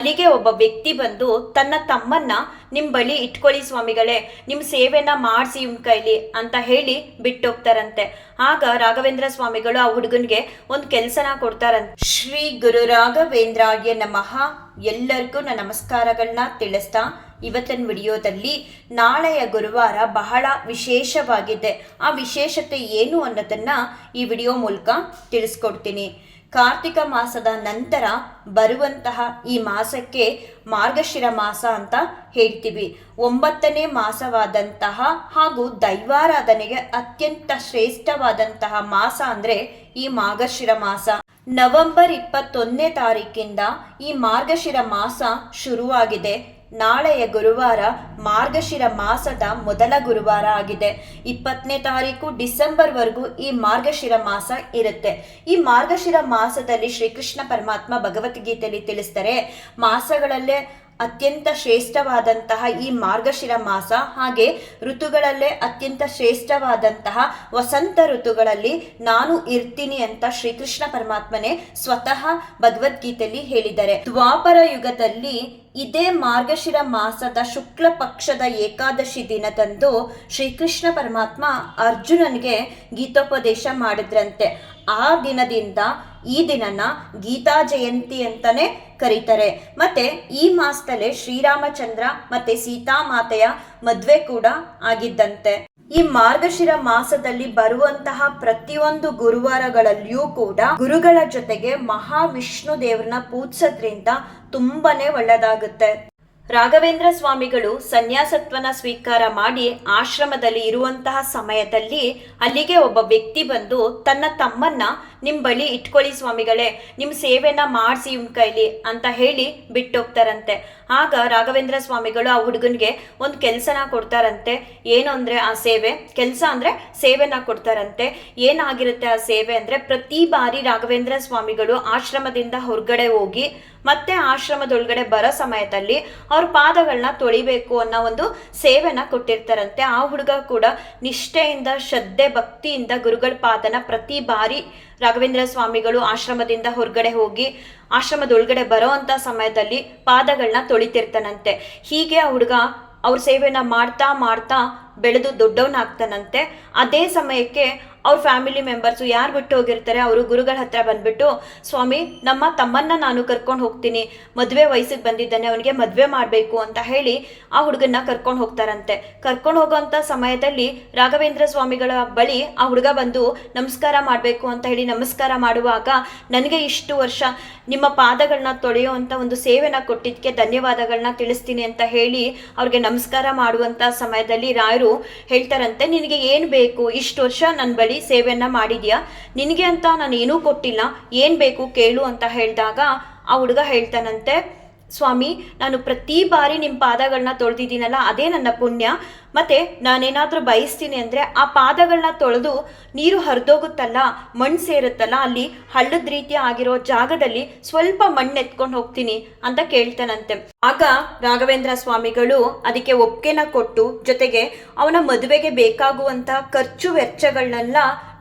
ಅಲ್ಲಿಗೆ ಒಬ್ಬ ವ್ಯಕ್ತಿ ಬಂದು ತನ್ನ ತಮ್ಮನ್ನ, ನಿಮ್ ಬಳಿ ಇಟ್ಕೊಳ್ಳಿ ಸ್ವಾಮಿಗಳೇ, ನಿಮ್ ಸೇವೆನ ಮಾಡಿಸಿ ಇವ್ನ ಕೈಲಿ ಅಂತ ಹೇಳಿ ಬಿಟ್ಟೋಗ್ತಾರಂತೆ. ಆಗ ರಾಘವೇಂದ್ರ ಸ್ವಾಮಿಗಳು ಆ ಹುಡುಗನ್ಗೆ ಒಂದು ಕೆಲಸನ ಕೊಡ್ತಾರಂತೆ. ಶ್ರೀ ಗುರು ರಾಘವೇಂದ್ರ ನಮಃ. ಎಲ್ಲರಿಗೂ ನನ್ನ ನಮಸ್ಕಾರಗಳನ್ನ ತಿಳಿಸ್ತಾ, ಇವತ್ತಿನ ವಿಡಿಯೋದಲ್ಲಿ ನಾಳೆಯ ಗುರುವಾರ ಬಹಳ ವಿಶೇಷವಾಗಿದೆ. ಆ ವಿಶೇಷತೆ ಏನು ಅನ್ನೋದನ್ನ ಈ ವಿಡಿಯೋ ಮೂಲಕ ತಿಳಿಸ್ಕೊಡ್ತೀನಿ. ಕಾರ್ತಿಕ ಮಾಸದ ನಂತರ ಬರುವಂತಹ ಈ ಮಾಸಕ್ಕೆ ಮಾರ್ಗಶಿರ ಮಾಸ ಅಂತ ಹೇಳ್ತೀವಿ. ಒಂಬತ್ತನೇ ಮಾಸವಾದಂತಹ ಹಾಗೂ ದೈವಾರಾಧನೆಗೆ ಅತ್ಯಂತ ಶ್ರೇಷ್ಠವಾದಂತಹ ಮಾಸ ಅಂದ್ರೆ ಈ ಮಾರ್ಗಶಿರ ಮಾಸ. ನವೆಂಬರ್ ಇಪ್ಪತ್ತೊಂದನೇ ತಾರೀಕಿಂದ ಈ ಮಾರ್ಗಶಿರ ಮಾಸ ಶುರುವಾಗಿದೆ. ನಾಳೆಯ ಗುರುವಾರ ಮಾರ್ಗಶಿರ ಮಾಸದ ಮೊದಲ ಗುರುವಾರ ಆಗಿದೆ. ಇಪ್ಪತ್ತನೇ ತಾರೀಕು ಡಿಸೆಂಬರ್ವರೆಗೂ ಈ ಮಾರ್ಗಶಿರ ಮಾಸ ಇರುತ್ತೆ. ಈ ಮಾರ್ಗಶಿರ ಮಾಸದಲ್ಲಿ ಶ್ರೀಕೃಷ್ಣ ಪರಮಾತ್ಮ ಭಗವದ್ಗೀತೆಯಲ್ಲಿ ತಿಳಿಸ್ತಾರೆ ಮಾಸಗಳಲ್ಲೇ ಅತ್ಯಂತ ಶ್ರೇಷ್ಠವಾದಂತಹ ಈ ಮಾರ್ಗಶಿರ ಮಾಸ, ಹಾಗೆ ಋತುಗಳಲ್ಲೇ ಅತ್ಯಂತ ಶ್ರೇಷ್ಠವಾದಂತಹ ವಸಂತ ಋತುಗಳಲ್ಲಿ ನಾನು ಇರ್ತೀನಿ ಅಂತ ಶ್ರೀಕೃಷ್ಣ ಪರಮಾತ್ಮನೇ ಸ್ವತಃ ಭಗವದ್ಗೀತೆಯಲ್ಲಿ ಹೇಳಿದ್ದಾರೆ ದ್ವಾಪರ ಯುಗದಲ್ಲಿ ಇದೇ ಮಾರ್ಗಶಿರ ಮಾಸದ ಶುಕ್ಲ ಪಕ್ಷದ ಏಕಾದಶಿ ದಿನದಂದು ಶ್ರೀಕೃಷ್ಣ ಪರಮಾತ್ಮ ಅರ್ಜುನನಿಗೆ ಗೀತೋಪದೇಶ ಮಾಡಿದ್ರಂತೆ. ಆ ದಿನದಿಂದ ಈ ದಿನನ ಗೀತಾ ಜಯಂತಿ ಅಂತಾನೆ ಕರೀತಾರೆ. ಮತ್ತೆ ಈ ಮಾಸದಲ್ಲೇ ಶ್ರೀರಾಮಚಂದ್ರ ಮತ್ತೆ ಸೀತಾ ಮಾತೆಯ ಮದುವೆ ಕೂಡ ಆಗಿದ್ದಂತೆ. ಈ ಮಾರ್ಗಶಿರ ಮಾಸದಲ್ಲಿ ಬರುವಂತಹ ಪ್ರತಿಯೊಂದು ಗುರುವಾರಗಳಲ್ಲಿಯೂ ಕೂಡ ಗುರುಗಳ ಜೊತೆಗೆ ಮಹಾವಿಷ್ಣು ದೇವ್ರನ್ನ ಪೂಜಿಸೋದ್ರಿಂದ ತುಂಬಾನೇ ಒಳ್ಳೆದಾಗುತ್ತೆ. ರಾಘವೇಂದ್ರ ಸ್ವಾಮಿಗಳು ಸನ್ಯಾಸತ್ವನ ಸ್ವೀಕಾರ ಮಾಡಿ ಆಶ್ರಮದಲ್ಲಿ ಇರುವಂತಹ ಸಮಯದಲ್ಲಿ ಅಲ್ಲಿಗೆ ಒಬ್ಬ ವ್ಯಕ್ತಿ ಬಂದು ತನ್ನ ತಮ್ಮನ್ನ ನಿಮ್ ಬಳಿ ಇಟ್ಕೊಳ್ಳಿ ಸ್ವಾಮಿಗಳೇ, ನಿಮ್ ಸೇವೆನ ಮಾಡಿಸಿ ಇವ್ನ ಕೈಲಿ ಅಂತ ಹೇಳಿ ಬಿಟ್ಟೋಗ್ತಾರಂತೆ. ಆಗ ರಾಘವೇಂದ್ರ ಸ್ವಾಮಿಗಳು ಆ ಹುಡುಗನ್ಗೆ ಒಂದು ಕೆಲಸನ ಕೊಡ್ತಾರಂತೆ. ಏನು ಅಂದ್ರೆ ಆ ಸೇವೆ? ಕೆಲಸ ಅಂದ್ರೆ ಸೇವೆನ ಕೊಡ್ತಾರಂತೆ. ಏನಾಗಿರುತ್ತೆ ಆ ಸೇವೆ ಅಂದ್ರೆ ಪ್ರತಿ ಬಾರಿ ರಾಘವೇಂದ್ರ ಸ್ವಾಮಿಗಳು ಆಶ್ರಮದಿಂದ ಹೊರಗಡೆ ಹೋಗಿ ಮತ್ತೆ ಆಶ್ರಮದೊಳಗಡೆ ಬರೋ ಸಮಯದಲ್ಲಿ ಅವ್ರ ಪಾದಗಳನ್ನ ತೊಳಿಬೇಕು ಅನ್ನೋ ಒಂದು ಸೇವೆನ ಕೊಟ್ಟಿರ್ತಾರಂತೆ. ಆ ಹುಡುಗ ಕೂಡ ನಿಷ್ಠೆಯಿಂದ, ಶ್ರದ್ಧೆ, ಭಕ್ತಿಯಿಂದ ಗುರುಗಳ ಪಾದನ ಪ್ರತಿ ಬಾರಿ ರಾಘವೇಂದ್ರ ಸ್ವಾಮಿಗಳು ಆಶ್ರಮದಿಂದ ಹೊರಗಡೆ ಹೋಗಿ ಆಶ್ರಮದೊಳಗಡೆ ಬರೋ ಅಂತ ಸಮಯದಲ್ಲಿ ಪಾದಗಳನ್ನ ತೊಳಿತಿರ್ತಾನಂತೆ. ಹೀಗೆ ಆ ಹುಡುಗ ಅವ್ರ ಸೇವೆನ ಮಾಡ್ತಾ ಮಾಡ್ತಾ ಬೆಳೆದು ದೊಡ್ಡವನಾಗ್ತಾನಂತೆ. ಅದೇ ಸಮಯಕ್ಕೆ ಅವ್ರ ಫ್ಯಾಮಿಲಿ ಮೆಂಬರ್ಸು ಯಾರು ಬಿಟ್ಟು ಹೋಗಿರ್ತಾರೆ, ಅವರು ಗುರುಗಳ ಹತ್ರ ಬಂದ್ಬಿಟ್ಟು, ಸ್ವಾಮಿ, ನಮ್ಮ ತಮ್ಮನ್ನ ನಾನು ಕರ್ಕೊಂಡು ಹೋಗ್ತೀನಿ. ಮದುವೆ ವಯಸ್ಸಿಗೆ ಬಂದಿದ್ದಾನೆ, ಅವನಿಗೆ ಮದುವೆ ಮಾಡಬೇಕು ಅಂತ ಹೇಳಿ ಆ ಹುಡುಗನ್ನ ಕರ್ಕೊಂಡು ಹೋಗ್ತಾರಂತೆ. ಕರ್ಕೊಂಡು ಹೋಗೋಂಥ ಸಮಯದಲ್ಲಿ ರಾಘವೇಂದ್ರ ಸ್ವಾಮಿಗಳ ಬಳಿ ಆ ಹುಡುಗ ಬಂದು, ನಮಸ್ಕಾರ ಮಾಡಬೇಕು ಅಂತ ಹೇಳಿ ನಮಸ್ಕಾರ ಮಾಡುವಾಗ, ನನಗೆ ಇಷ್ಟು ವರ್ಷ ನಿಮ್ಮ ಪಾದಗಳನ್ನ ತೊಳೆಯುವಂಥ ಒಂದು ಸೇವೆನ ಕೊಟ್ಟಿದ್ದಕ್ಕೆ ಧನ್ಯವಾದಗಳನ್ನ ತಿಳಿಸ್ತೀನಿ ಅಂತ ಹೇಳಿ ಅವ್ರಿಗೆ ನಮಸ್ಕಾರ ಮಾಡುವಂಥ ಸಮಯದಲ್ಲಿ ರಾಯರು ಹೇಳ್ತಾರಂತೆ, ನಿನಗೆ ಏನು ಬೇಕು? ಇಷ್ಟು ವರ್ಷ ನನ್ನ ಬಳಿ ಸೇವೆಯನ್ನ ಮಾಡಿದ್ಯಾ? ನಿನಗೆ ಅಂತ ನಾನು ಏನೂ ಕೊಟ್ಟಿಲ್ಲ, ಏನು ಬೇಕು ಕೇಳು ಅಂತ ಹೇಳಿದಾಗ ಆ ಹುಡುಗ ಹೇಳ್ತಾನಂತೆ, ಸ್ವಾಮಿ, ನಾನು ಪ್ರತಿ ಬಾರಿ ನಿಮ್ಮ ಪಾದಗಳನ್ನ ತೊಳೆದಿದ್ದೀನಲ್ಲ, ಅದೇ ನನ್ನ ಪುಣ್ಯ. ಮತ್ತೆ ನಾನೇನಾದರೂ ಬಯಸ್ತೀನಿ ಅಂದರೆ ಆ ಪಾದಗಳನ್ನ ತೊಳೆದು ನೀರು ಹರಿದೋಗುತ್ತಲ್ಲ ಮಣ್ಣು ಸೇರುತ್ತಲ್ಲ, ಅಲ್ಲಿ ಹಳ್ಳದ ರೀತಿ ಆಗಿರೋ ಜಾಗದಲ್ಲಿ ಸ್ವಲ್ಪ ಮಣ್ಣು ಎತ್ಕೊಂಡು ಹೋಗ್ತೀನಿ ಅಂತ ಕೇಳ್ತಾನಂತೆ. ಆಗ ರಾಘವೇಂದ್ರ ಸ್ವಾಮಿಗಳು ಅದಕ್ಕೆ ಒಪ್ಪಿಗೆನ ಕೊಟ್ಟು ಜೊತೆಗೆ ಅವನ ಮದುವೆಗೆ ಬೇಕಾಗುವಂಥ ಖರ್ಚು ವೆಚ್ಚಗಳನ್ನೆಲ್ಲ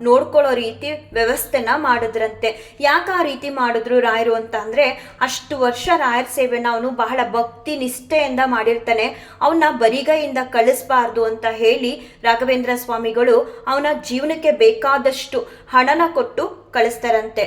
ನೋಡ್ಕೊಳ್ಳೋ ರೀತಿ ವ್ಯವಸ್ಥೆನ ಮಾಡಿದ್ರಂತೆ. ಯಾಕೆ ಆ ರೀತಿ ಮಾಡಿದ್ರು ರಾಯರು ಅಂತ ಅಂದರೆ ಅಷ್ಟು ವರ್ಷ ರಾಯರ ಸೇವೆನ ಅವನು ಬಹಳ ಭಕ್ತಿ ನಿಷ್ಠೆಯಿಂದ ಮಾಡಿರ್ತಾನೆ. ಅವನ್ನ ಬರಿಗೈಯಿಂದ ಕಳಿಸ್ಬಾರ್ದು ಅಂತ ಹೇಳಿ ರಾಘವೇಂದ್ರ ಸ್ವಾಮಿಗಳು ಅವನ ಜೀವನಕ್ಕೆ ಬೇಕಾದಷ್ಟು ಹಣನ ಕೊಟ್ಟು ಕಳಿಸ್ತಾರಂತೆ.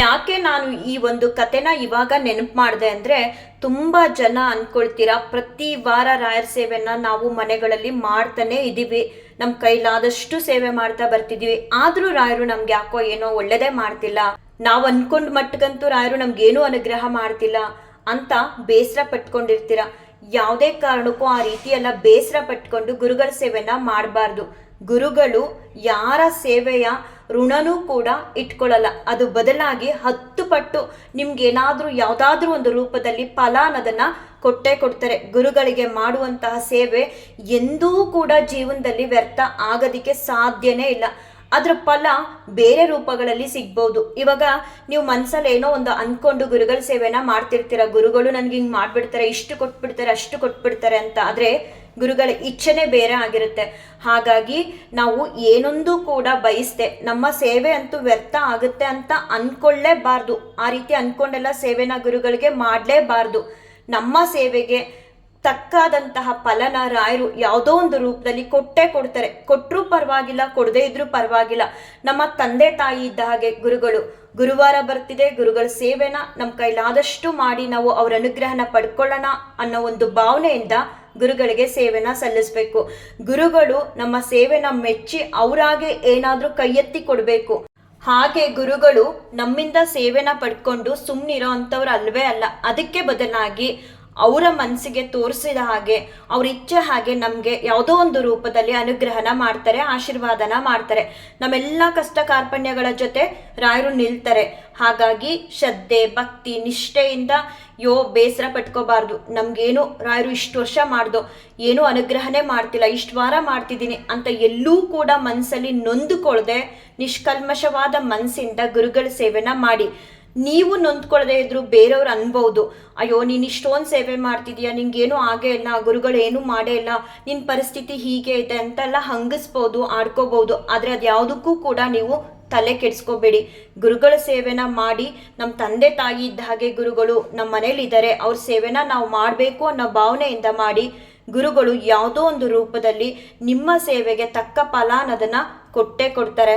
ಯಾಕೆ ನಾನು ಈ ಒಂದು ಕತೆನ ಇವಾಗ ನೆನಪು ಮಾಡಿದೆ ಅಂದರೆ ತುಂಬ ಜನ ಅನ್ಕೊಳ್ತೀರಾ, ಪ್ರತಿ ವಾರ ರಾಯರ ಸೇವೆನ ನಾವು ಮನೆಗಳಲ್ಲಿ ಮಾಡ್ತಾನೆ ಇದ್ದೀವಿ ನಮ್ಮ ಕೈಲಾದಷ್ಟು ಸೇವೆ ಮಾಡ್ತಾ ಬರ್ತಿದೀವಿ. ಆದರೂ ರಾಯರು ನಮ್ಗೆ ಯಾಕೋ ಏನೋ ಒಳ್ಳೇದೇ ಮಾಡ್ತಿಲ್ಲ. ನಾವು ಅನ್ಕೊಂಡ್ ಮಟ್ಟಗಂತೂ ರಾಯರು ನಮ್ಗೇನೂ ಅನುಗ್ರಹ ಮಾಡ್ತಿಲ್ಲ ಅಂತ ಬೇಸರ ಪಟ್ಕೊಂಡಿರ್ತೀರ. ಯಾವುದೇ ಕಾರಣಕ್ಕೂ ಆ ರೀತಿ ಬೇಸರ ಪಟ್ಕೊಂಡು ಗುರುಗಳ ಸೇವೆನ ಮಾಡಬಾರ್ದು. ಗುರುಗಳು ಯಾರ ಸೇವೆಯ ಋಣನೂ ಕೂಡ ಇಟ್ಕೊಳ್ಳಲ್ಲ. ಅದು ಬದಲಾಗಿ ಹತ್ತು ಪಟ್ಟು ನಿಮ್ಗೇನಾದರೂ ಯಾವುದಾದ್ರೂ ಒಂದು ರೂಪದಲ್ಲಿ ಫಲ ಅನ್ನೋದನ್ನು ಕೊಟ್ಟೇ ಕೊಡ್ತಾರೆ. ಗುರುಗಳಿಗೆ ಮಾಡುವಂತಹ ಸೇವೆ ಎಂದೂ ಕೂಡ ಜೀವನದಲ್ಲಿ ವ್ಯರ್ಥ ಆಗೋದಿಕ್ಕೆ ಸಾಧ್ಯನೇ ಇಲ್ಲ. ಅದ್ರ ಫಲ ಬೇರೆ ರೂಪಗಳಲ್ಲಿ ಸಿಗ್ಬೋದು. ಇವಾಗ ನೀವು ಮನ್ಸಲ್ಲಿ ಏನೋ ಒಂದು ಅನ್ಕೊಂಡು ಗುರುಗಳ ಸೇವೆನ ಮಾಡ್ತಿರ್ತೀರ. ಗುರುಗಳು ನನ್ಗೆ ಹಿಂಗೆ ಮಾಡ್ಬಿಡ್ತಾರೆ, ಇಷ್ಟು ಕೊಟ್ಬಿಡ್ತಾರೆ, ಅಷ್ಟು ಕೊಟ್ಬಿಡ್ತಾರೆ ಅಂತ ಆದರೆ ಗುರುಗಳ ಇಚ್ಛೆನೇ ಬೇರೆ ಆಗಿರುತ್ತೆ. ಹಾಗಾಗಿ ನಾವು ಏನೊಂದು ಕೂಡ ಬಯಸ್ದೆ, ನಮ್ಮ ಸೇವೆ ಅಂತೂ ವ್ಯರ್ಥ ಆಗುತ್ತೆ ಅಂತ ಅನ್ಕೊಳ್ಳೇಬಾರ್ದು. ಆ ರೀತಿ ಅನ್ಕೊಂಡೆಲ್ಲ ಸೇವೆನ ಗುರುಗಳಿಗೆ ಮಾಡಲೇಬಾರ್ದು. ನಮ್ಮ ಸೇವೆಗೆ ತಕ್ಕಾದಂತಹ ಫಲನ ರಾಯರು ಯಾವುದೋ ಒಂದು ರೂಪದಲ್ಲಿ ಕೊಟ್ಟೇ ಕೊಡ್ತಾರೆ. ಕೊಟ್ಟರೂ ಪರವಾಗಿಲ್ಲ, ಕೊಡದೇ ಇದ್ರೂ ಪರವಾಗಿಲ್ಲ. ನಮ್ಮ ತಂದೆ ತಾಯಿ ಇದ್ದ ಹಾಗೆ ಗುರುಗಳು, ಗುರುವಾರ ಬರ್ತಿದೆ, ಗುರುಗಳ ಸೇವೆನ ನಮ್ಮ ಕೈಲಾದಷ್ಟು ಮಾಡಿ ನಾವು ಅವರ ಅನುಗ್ರಹನ ಪಡ್ಕೊಳ್ಳೋಣ ಅನ್ನೋ ಒಂದು ಭಾವನೆಯಿಂದ ಗುರುಗಳಿಗೆ ಸೇವೆನ ಸಲ್ಲಿಸಬೇಕು. ಗುರುಗಳು ನಮ್ಮ ಸೇವೆನ ಮೆಚ್ಚಿ ಅವರಾಗೆ ಏನಾದರೂ ಕೈ ಎತ್ತಿ ಕೊಡಬೇಕು. ಹಾಗೆ ಗುರುಗಳು ನಮ್ಮಿಂದ ಸೇವೆನ ಪಡ್ಕೊಂಡು ಸುಮ್ಮನಿರೋ ಅಂಥವ್ರು ಅಲ್ವೇ ಅಲ್ಲ. ಅದಕ್ಕೆ ಬದಲಾಗಿ ಅವರ ಮನಸ್ಸಿಗೆ ತೋರಿಸಿದ ಹಾಗೆ, ಅವ್ರ ಇಚ್ಛೆ ಹಾಗೆ ನಮಗೆ ಯಾವುದೋ ಒಂದು ರೂಪದಲ್ಲಿ ಅನುಗ್ರಹನ ಮಾಡ್ತಾರೆ, ಆಶೀರ್ವಾದನ ಮಾಡ್ತಾರೆ. ನಮ್ಮೆಲ್ಲ ಕಷ್ಟ ಕಾರ್ಪಣ್ಯಗಳ ಜೊತೆ ರಾಯರು ನಿಲ್ತಾರೆ. ಹಾಗಾಗಿ ಶ್ರದ್ಧೆ, ಭಕ್ತಿ, ನಿಷ್ಠೆಯಿಂದ ಯೋ ಬೇಸರ ಪಟ್ಕೋಬಾರ್ದು. ನಮಗೇನು ರಾಯರು ಇಷ್ಟು ವರ್ಷ ಮಾಡ್ದು, ಏನೂ ಅನುಗ್ರಹನೇ ಮಾಡ್ತಿಲ್ಲ, ಇಷ್ಟು ವಾರ ಮಾಡ್ತಿದ್ದೀನಿ ಅಂತ ಎಲ್ಲೂ ಕೂಡ ಮನಸ್ಸಲ್ಲಿ ನೊಂದುಕೊಳ್ಳದೆ ನಿಷ್ಕಲ್ಮಶವಾದ ಮನಸ್ಸಿಂದ ಗುರುಗಳ ಸೇವೆನ ಮಾಡಿ. ನೀವು ನೊಂದ್ಕೊಳ್ಳದೆ ಇದ್ರು ಬೇರೆಯವ್ರು ಅನ್ಬೋದು. ಅಯ್ಯೋ, ನೀನು ಇಷ್ಟೊಂದು ಸೇವೆ ಮಾಡ್ತಿದೀಯ, ನಿಂಗೇನು ಆಗೇ ಇಲ್ಲ ಗುರುಗಳು ಏನೂ ಮಾಡೇ ಇಲ್ಲ ನಿನ್ನ ಪರಿಸ್ಥಿತಿ ಹೀಗೆ ಇದೆ ಅಂತೆಲ್ಲ ಹಂಗಿಸ್ಬೋದು, ಆಡ್ಕೋಬೋದು. ಆದರೆ ಅದು ಯಾವುದಕ್ಕೂ ಕೂಡ ನೀವು ತಲೆ ಕೆಡಿಸ್ಕೋಬೇಡಿ. ಗುರುಗಳ ಸೇವೆನ ಮಾಡಿ ನಮ್ಮ ತಂದೆ ತಾಯಿ ಇದ್ದ ಹಾಗೆ ಗುರುಗಳು ನಮ್ಮ ಮನೇಲಿ ಇದ್ದಾರೆ ಅವ್ರ ಸೇವೆನ ನಾವು ಮಾಡಬೇಕು ಅನ್ನೋ ಭಾವನೆಯಿಂದ ಮಾಡಿ ಗುರುಗಳು ಯಾವುದೋ ಒಂದು ರೂಪದಲ್ಲಿ ನಿಮ್ಮ ಸೇವೆಗೆ ತಕ್ಕ ಫಲ ಅನ್ನೋದನ್ನ ಕೊಟ್ಟೇ ಕೊಡ್ತಾರೆ.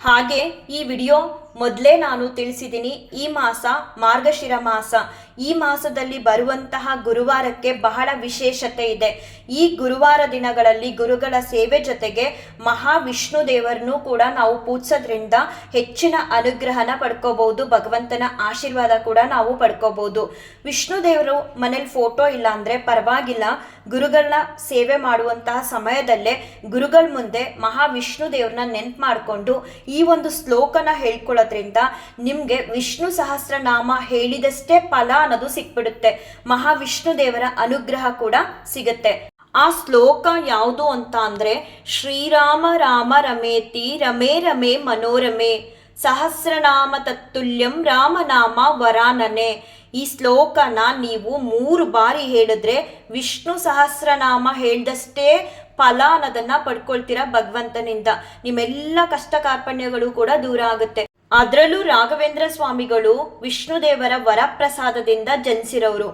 ಹಾಗೆ ಈ ವಿಡಿಯೋ ಮೊದಲೇ ನಾನು ತಿಳಿಸಿದ್ದೀನಿ ಈ ಮಾಸ ಮಾರ್ಗಶಿರ ಮಾಸ. ಈ ಮಾಸದಲ್ಲಿ ಬರುವಂತಹ ಗುರುವಾರಕ್ಕೆ ಬಹಳ ವಿಶೇಷತೆ ಇದೆ. ಈ ಗುರುವಾರ ದಿನಗಳಲ್ಲಿ ಗುರುಗಳ ಸೇವೆ ಜೊತೆಗೆ ಮಹಾವಿಷ್ಣು ದೇವರನ್ನು ಕೂಡ ನಾವು ಪೂಜಿಸೋದ್ರಿಂದ ಹೆಚ್ಚಿನ ಅನುಗ್ರಹನ ಪಡ್ಕೋಬಹುದು, ಭಗವಂತನ ಆಶೀರ್ವಾದ ಕೂಡ ನಾವು ಪಡ್ಕೋಬಹುದು. ವಿಷ್ಣು ದೇವರು ಮನೇಲಿ ಫೋಟೋ ಇಲ್ಲ ಅಂದ್ರೆ ಪರವಾಗಿಲ್ಲ ಗುರುಗಳನ್ನ ಸೇವೆ ಮಾಡುವಂತಹ ಸಮಯದಲ್ಲೇ ಗುರುಗಳ ಮುಂದೆ ಮಹಾವಿಷ್ಣು ದೇವ್ರನ್ನ ನೆನ್ಪು ಮಾಡಿಕೊಂಡು ಈ ಒಂದು ಶ್ಲೋಕನ ಹೇಳ್ಕೊಳ್ಳೋದ್ರಿಂದ ನಿಮಗೆ ವಿಷ್ಣು ಸಹಸ್ರನಾಮ ಹೇಳಿದಷ್ಟೇ ಫಲ ಅನ್ನೋದು ಸಿಕ್ಬಿಡುತ್ತೆ. ಮಹಾವಿಷ್ಣು ದೇವರ ಅನುಗ್ರಹ ಕೂಡ ಸಿಗುತ್ತೆ. ಆ ಶ್ಲೋಕ ಯಾವುದು ಅಂತ ಅಂದ್ರೆ, ಶ್ರೀರಾಮ ರಾಮ ರಮೇತಿ ರಮೇ ರಮೇ ಮನೋರಮೆ, ಸಹಸ್ರನಾಮ ತತ್ತುಲ್ಯಂ ರಾಮನಾಮ ವರಾನನೆ. ಈ ಶ್ಲೋಕನ ನೀವು ಮೂರು ಬಾರಿ ಹೇಳಿದ್ರೆ ವಿಷ್ಣು ಸಹಸ್ರನಾಮ ಹೇಳ್ದಷ್ಟೇ ಫಲ ಅನ್ನೋದನ್ನ ಪಡ್ಕೊಳ್ತೀರಾ ಭಗವಂತನಿಂದ. ನಿಮ್ಮೆಲ್ಲ ಕಷ್ಟ ಕಾರ್ಪಣ್ಯಗಳು ಕೂಡ ದೂರ ಆಗುತ್ತೆ. ಅದರಲ್ಲೂ ರಾಘವೇಂದ್ರ ಸ್ವಾಮಿಗಳು ವಿಷ್ಣು ದೇವರ ವರಪ್ರಸಾದದಿಂದ ಜನಿಸಿರೋರು.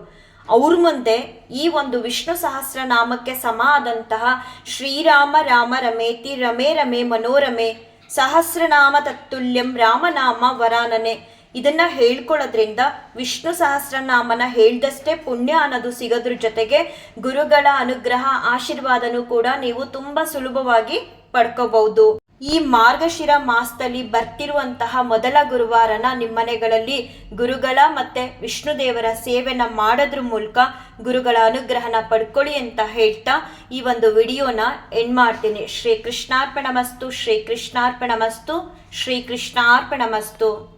ಅವ್ರ ಮುಂದೆ ಈ ಒಂದು ವಿಷ್ಣು ಸಹಸ್ರನಾಮಕ್ಕೆ ಸಮ ಆದಂತಹ ಶ್ರೀರಾಮ, ರಾಮ ರಮೇತಿ ರಮೇ ರಮೇ, ಮನೋರಮೆ, ಸಹಸ್ರನಾಮ ತತ್ತುಲ್ಯಂ, ರಾಮನಾಮ ವರಾನನೆ ಇದನ್ನ ಹೇಳ್ಕೊಳ್ಳೋದ್ರಿಂದ ವಿಷ್ಣು ಸಹಸ್ರನಾಮನ ಹೇಳ್ದಷ್ಟೇ ಪುಣ್ಯ ಅನ್ನೋದು ಸಿಗೋದ್ರ ಜೊತೆಗೆ ಗುರುಗಳ ಅನುಗ್ರಹ, ಆಶೀರ್ವಾದನೂ ಕೂಡ ನೀವು ತುಂಬಾ ಸುಲಭವಾಗಿ ಪಡ್ಕೋಬಹುದು. ಈ ಮಾರ್ಗಶಿರ ಮಾಸದಲ್ಲಿ ಬರ್ತಿರುವಂತಹ ಮೊದಲ ಗುರುವಾರನ ನಿಮ್ಮನೆಗಳಲ್ಲಿ ಗುರುಗಳ ಮತ್ತೆ ವಿಷ್ಣು ದೇವರ ಸೇವೆನ ಮಾಡೋದ್ರ ಮೂಲಕ ಗುರುಗಳ ಅನುಗ್ರಹನ ಪಡ್ಕೊಳ್ಳಿ ಅಂತ ಹೇಳ್ತಾ ಈ ಒಂದು ವಿಡಿಯೋನ ಎಂಡ್ ಮಾಡ್ತೀನಿ. ಶ್ರೀ ಕೃಷ್ಣಾರ್ಪಣ ಮಸ್ತು ಶ್ರೀ ಕೃಷ್ಣಾರ್ಪಣ ಮಸ್ತು ಶ್ರೀ ಕೃಷ್ಣಾರ್ಪಣ ಮಸ್ತು